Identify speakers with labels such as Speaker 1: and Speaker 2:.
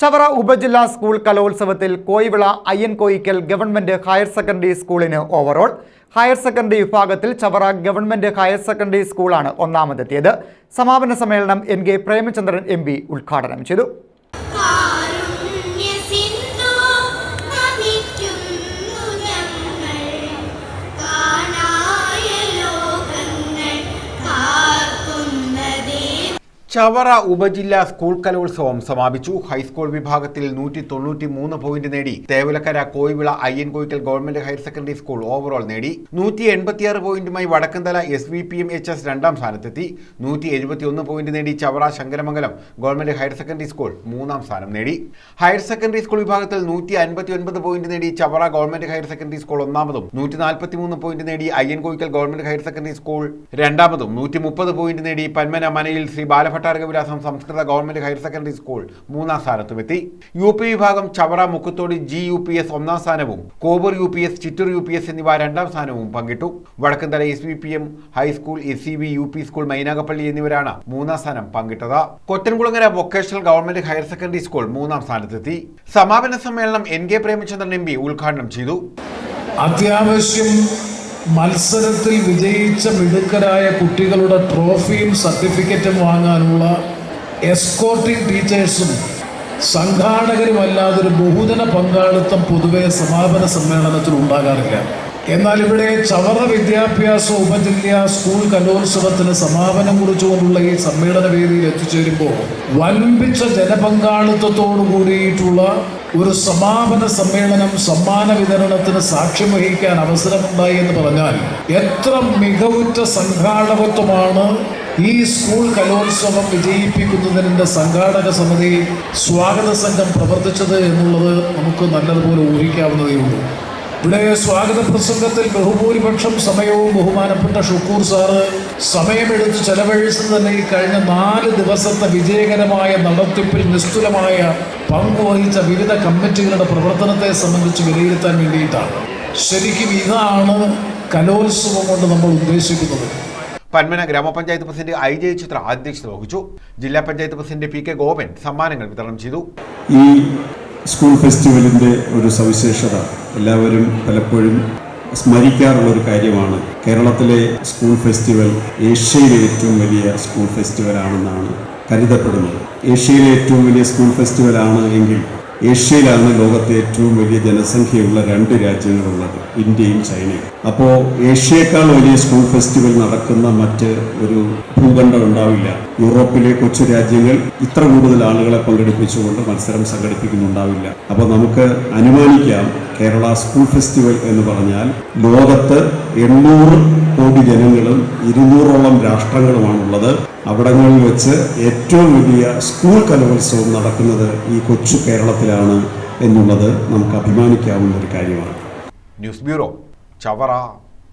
Speaker 1: ചവറ ഉപജില്ലാ സ്കൂൾ കലോത്സവത്തിൽ Koivila Ayyan Koyikkal government higher secondary സ്കൂളിന് ഓവറോൾ. ഹയർ സെക്കൻഡറി വിഭാഗത്തിൽ ചവറ ഗവൺമെന്റ് ഹയർ സെക്കൻഡറി സ്കൂളാണ് ഒന്നാമതെത്തിയത്. സമാപന സമ്മേളനം എൻ കെ പ്രേമചന്ദ്രൻ എം ഉദ്ഘാടനം ചെയ്തു.
Speaker 2: ചവറ ഉപജില്ലാ സ്കൂൾ കലോത്സവം സമാപിച്ചു. ഹൈസ്കൂൾ വിഭാഗത്തിൽ നൂറ്റി തൊണ്ണൂറ്റി മൂന്ന് പോയിന്റ് നേടി. Thevalakkara Koivila Ayyankoyikkal government higher secondary school overall നേടി. നൂറ്റി എൺപത്തിയാറ് പോയിന്റുമായി Vadakkanthala S V P M H S രണ്ടാം സ്ഥാനത്തെത്തി. നൂറ്റി എഴുപത്തി ഒന്ന് പോയിന്റ് നേടി Chavara Sankaramangalam government higher secondary school മൂന്നാം സ്ഥാനം നേടി. ഹയർ സെക്കൻഡറി സ്കൂൾ വിഭാഗത്തിൽ നൂറ്റി അൻപത്തി ഒൻപത് പോയിന്റ് നേടി Chavara government higher secondary school ഒന്നാമതും. നൂറ്റി നാൽപ്പത്തി മൂന്ന് പോയിന്റ് നേടി Ayyankoyikkal government higher secondary school രണ്ടാമതും. നൂറ്റി മുപ്പത് പോയിന്റ് നേടി പന്മന മനയിൽ ശ്രീ ബാലഭട്ടാരകവിലാസം സംസ്കൃത ഗവൺമെന്റ് ഹയർ സെക്കൻഡറി സ്കൂൾ മൂന്നാം സ്ഥാനത്തുമെത്തി. യു പി വിഭാഗം Chavara Mukkathodu G U P S ഒന്നാം സ്ഥാനവും Kobur U P S Chittur U P S എന്നിവ രണ്ടാം സ്ഥാനവും പങ്കിട്ടു. Vadakkanthala S V P M high school S C B U P school Mynagappally എന്നിവരാണ് മൂന്നാം സ്ഥാനം പങ്കിട്ടത്. Kottankulangara vocational government higher secondary school മൂന്നാം സ്ഥാനത്തെത്തി. സമാപന സമ്മേളനം N K Premachandran M P ഉദ്ഘാടനം ചെയ്തു.
Speaker 3: അത്യാവശ്യം മത്സരത്തിൽ വിജയിച്ച മിടുക്കരായ കുട്ടികളുടെ ട്രോഫിയും സർട്ടിഫിക്കറ്റും വാങ്ങാനുള്ള എസ്കോർട്ടിംഗ് ടീച്ചേഴ്സും സംഘാടകരുമല്ലാതൊരു ബഹുജന പങ്കാളിത്തം പൊതുവെ സമാപന സമ്മേളനത്തിൽ ഉണ്ടാകാറില്ല. എന്നാൽ ഇവിടെ ചവറ വിദ്യാഭ്യാസ ഉപജില്ലാ സ്കൂൾ കലോത്സവത്തിന് സമാപനം കുറിച്ചുകൊണ്ടുള്ള ഈ സമ്മേളന വേദിയിൽ എത്തിച്ചേരുമ്പോൾ വൻപിച്ച ജനപങ്കാളിത്തത്തോടു കൂടിയിട്ടുള്ള ഒരു സമാപന സമ്മേളനം സമ്മാന വിതരണത്തിന് സാക്ഷ്യം വഹിക്കാൻ അവസരമുണ്ടായി എന്ന് പറഞ്ഞാൽ എത്ര മികവുറ്റ സംഘാടകത്വമാണ് ഈ സ്കൂൾ കലോത്സവം വിജയിപ്പിക്കുന്നതിന്റെ സംഘാടക സമിതി സ്വാഗത സംഘം പ്രവർത്തിച്ചത് എന്നുള്ളത് നമുക്ക് നല്ലതുപോലെ ഊഹിക്കാവുന്നതേ ഉള്ളൂ ഇവിടെ സ്വാഗത പ്രസംഗത്തിൽ ബഹുഭൂരിപക്ഷം സമയവും ബഹുമാനപ്പെട്ട ഷുക്കൂർ സാറ് സമയമെടുത്ത് ചെലവഴിച്ചത് തന്നെ ഈ കഴിഞ്ഞ നാല് ദിവസത്തെ വിജയകരമായ നടത്തിപ്പിൽ നിസ്തുലമായ പങ്കുവഹിച്ച വിവിധ കമ്മിറ്റികളുടെ പ്രവർത്തനത്തെ സംബന്ധിച്ച് വിലയിരുത്താൻ വേണ്ടിയിട്ടാണ്. ശരിക്കും ഇതാണ് കലോത്സവം കൊണ്ട് നമ്മൾ ഉദ്ദേശിക്കുന്നത്.
Speaker 2: പന്മന ഗ്രാമപഞ്ചായത്ത് പ്രസിഡന്റ് ഐ ജെ ചിത്ര അധ്യക്ഷത വഹിച്ചു. ജില്ലാ panchayat president P K Gopan സമ്മാനങ്ങൾ വിതരണം ചെയ്തു.
Speaker 4: ഈ സ്കൂൾ ഫെസ്റ്റിവലിന്റെ ഒരു സവിശേഷത എല്ലാവരും പലപ്പോഴും സ്മരിക്കാറുള്ള ഒരു കാര്യമാണ്. കേരളത്തിലെ സ്കൂൾ ഫെസ്റ്റിവൽ ഏഷ്യയിലെ ഏറ്റവും വലിയ സ്കൂൾ ഫെസ്റ്റിവൽ ആണെന്നാണ് കരുതപ്പെടുന്നത്. ഏഷ്യയിലെ ഏറ്റവും വലിയ സ്കൂൾ ഫെസ്റ്റിവൽ ആണ് എങ്കിൽ ഏഷ്യയിലാണ് ലോകത്തെ ഏറ്റവും വലിയ ജനസംഖ്യയുള്ള രണ്ട് രാജ്യങ്ങളുള്ളത് ഇന്ത്യയും ചൈനയും. അപ്പോൾ ഏഷ്യയേക്കാൾ വലിയ സ്കൂൾ ഫെസ്റ്റിവൽ നടക്കുന്ന മറ്റ് ഒരു ഭൂഖണ്ഡം ഉണ്ടാവില്ല. യൂറോപ്പിലെ കൊച്ചു രാജ്യങ്ങൾ ഇത്ര കൂടുതൽ ആളുകളെ പങ്കെടുപ്പിച്ചുകൊണ്ട് മത്സരം സംഘടിപ്പിക്കുന്നുണ്ടാവില്ല. അപ്പോൾ നമുക്ക് അനുമാനിക്കാം കേരള സ്കൂൾ ഫെസ്റ്റിവൽ എന്ന് പറഞ്ഞാൽ ലോകത്ത് എണ്ണൂറ് കോടി ജനങ്ങളും ഇരുന്നൂറോളം രാഷ്ട്രങ്ങളുമാണുള്ളത്. അവിടങ്ങളിൽ വെച്ച് ഏറ്റവും വലിയ സ്കൂൾ കലോത്സവം നടക്കുന്നത് ഈ കൊച്ചു കേരളത്തിലാണ് എന്നുള്ളത് നമുക്ക് അഭിമാനിക്കാവുന്ന ഒരു കാര്യമാണ്.
Speaker 2: News bureau Chavara.